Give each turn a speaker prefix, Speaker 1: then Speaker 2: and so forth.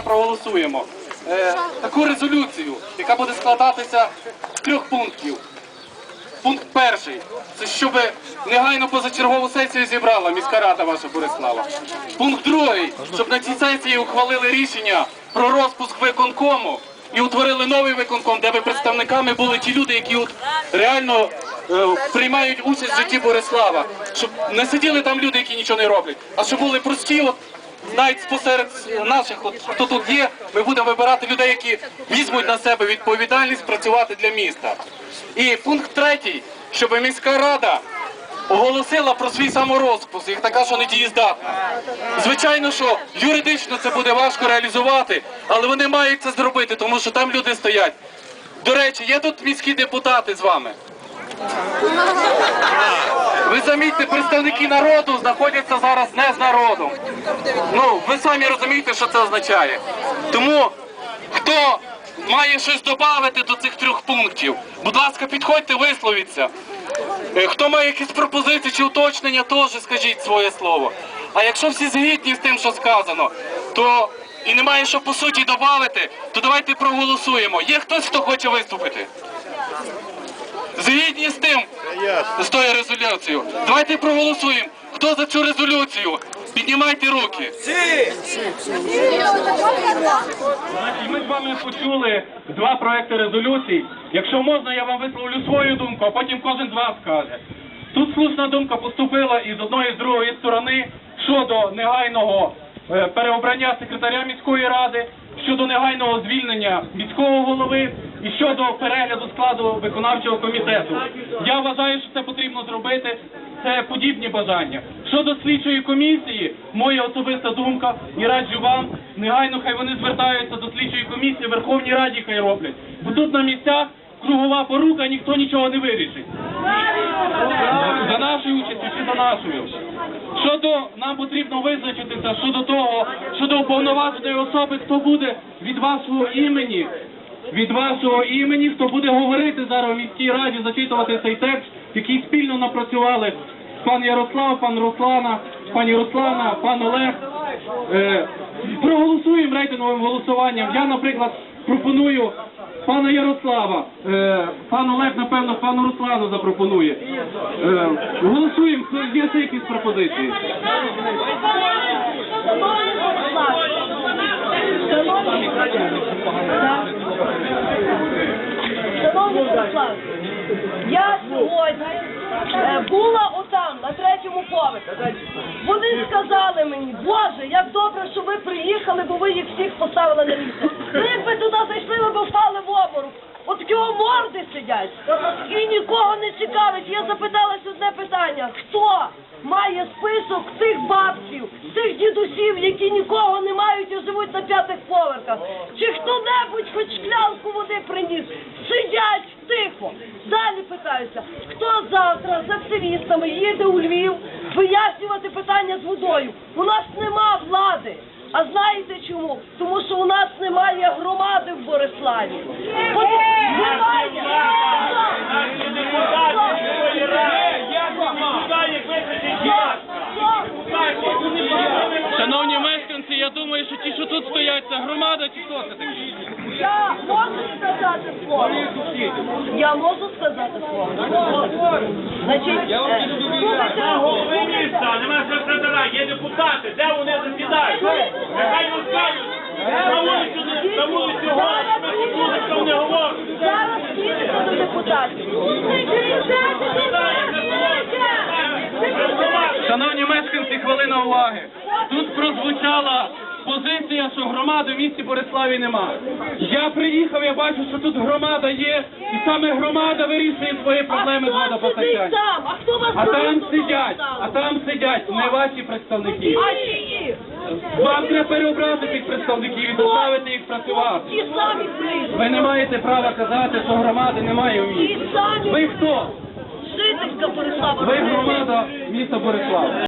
Speaker 1: проголосуємо е, таку резолюцію, яка буде складатися з трьох пунктів. Пункт перший це щоб негайно позачергову сесію зібрала міська рада ваша Борислава. Пункт другий, щоб на цій сесії ухвалили рішення про розпуск виконкому і утворили новий виконком, де би представниками були ті люди, які от реально е, приймають участь в житті Борислава. Щоб не сиділи там люди, які нічого не роблять, а щоб були прості, от навіть посеред наших, от, хто тут є, ми будемо вибирати людей, які візьмуть на себе відповідальність працювати для міста. І пункт третій, щоб міська рада оголосила про свій саморозпуск, як така, що не дієздатна. Звичайно, що юридично це буде важко реалізувати, але вони мають це зробити, тому що там люди стоять. До речі, є тут міські депутати з вами. Замітьте, представники народу знаходяться зараз не з народом. Ну, ви самі розумієте, що це означає. Тому хто має щось додати до цих трьох пунктів, будь ласка, підходьте, висловіться. Е, Хто має якісь пропозиції чи уточнення, теж скажіть своє слово. А якщо всі згідні з тим, що сказано, то і немає що по суті додати, то давайте проголосуємо. Є хтось, хто хоче виступити? Згідні з тим, з тою резолюцією. Давайте проголосуємо. Хто за цю резолюцію? Піднімайте руки. І ми з вами почули два проекти резолюцій. Якщо можна, я вам висловлю свою думку, а потім кожен з вас скаже. Тут слушна думка поступила і з одної і з другої сторони щодо негайного е, переобрання секретаря міської ради, щодо негайного звільнення міського голови і щодо перегляду складу виконавчого комітету. Я вважаю, що це потрібно зробити. Це подібні бажання. Щодо слідчої комісії, моя особиста думка і раджу вам, негайно хай вони звертаються до слідчої комісії Верховній Раді, хай роблять. Бо тут на місцях кругова порука, ніхто нічого не вирішить. За нашою участю чи за нашою. Щодо нам потрібно визначитися щодо того, щодо уповноваженої особи, хто буде від вашого імені, від вашого імені, хто буде говорити зараз у міській раді, зачитувати цей текст, який спільно напрацювали пан Ярослав, пан Руслана, пані Руслана, пан Олег. Е, проголосуємо рейтинговим голосуванням. Я, наприклад, пропоную пана Ярослава. Е, пан Олег, напевно, пану Руслану запропонує. Е, голосуємо, є якісь пропозиції.
Speaker 2: Шановні я сьогодні е, була отам, на третьому поверсі. Вони сказали мені, Боже, як добре, що ви приїхали, бо ви їх всіх поставили на місце. Ну якби туди зайшли, ви б впали в обморок. От такі морди сидять. І нікого не цікавить. Я запиталась одне питання. Хто має список тих бабців, тих дідусів, які нікого не мають і живуть на п'ятих поверхах? Чи хто-небудь хоч шклянку води приніс? Сидять тихо. Далі питаюся, хто завтра з активістами їде у Львів вияснювати питання з водою? У нас нема влади. А знаєте чому? Тому що у нас немає громади в Бориславі.
Speaker 1: Шановні мешканці, я думаю, що ті, що тут стоять, це громада чи хто це такі?
Speaker 2: Я можу сказати слово? Я можу сказати слово? Значить, е, слухайте,
Speaker 3: Міста, нема секретаря, є депутати, де вони засідають? Нехай розкажуть. На вулицю, на вулицю говорять, ми почули, що вони говорять.
Speaker 2: зараз підете до депутатів.
Speaker 1: Шановні мешканці, хвилина уваги. Тут прозвучала позиція, що громади в місті Бориславі нема. Я приїхав, я бачу, що тут громада є, і саме громада вирішує свої проблеми з
Speaker 2: там? А
Speaker 1: там сидять, а там сидять не ваші представники. Вам треба переобрати тих представників і заставити їх працювати. Ви не маєте права казати, що громади немає в місті. Ви хто? Ви громада міста Борислава.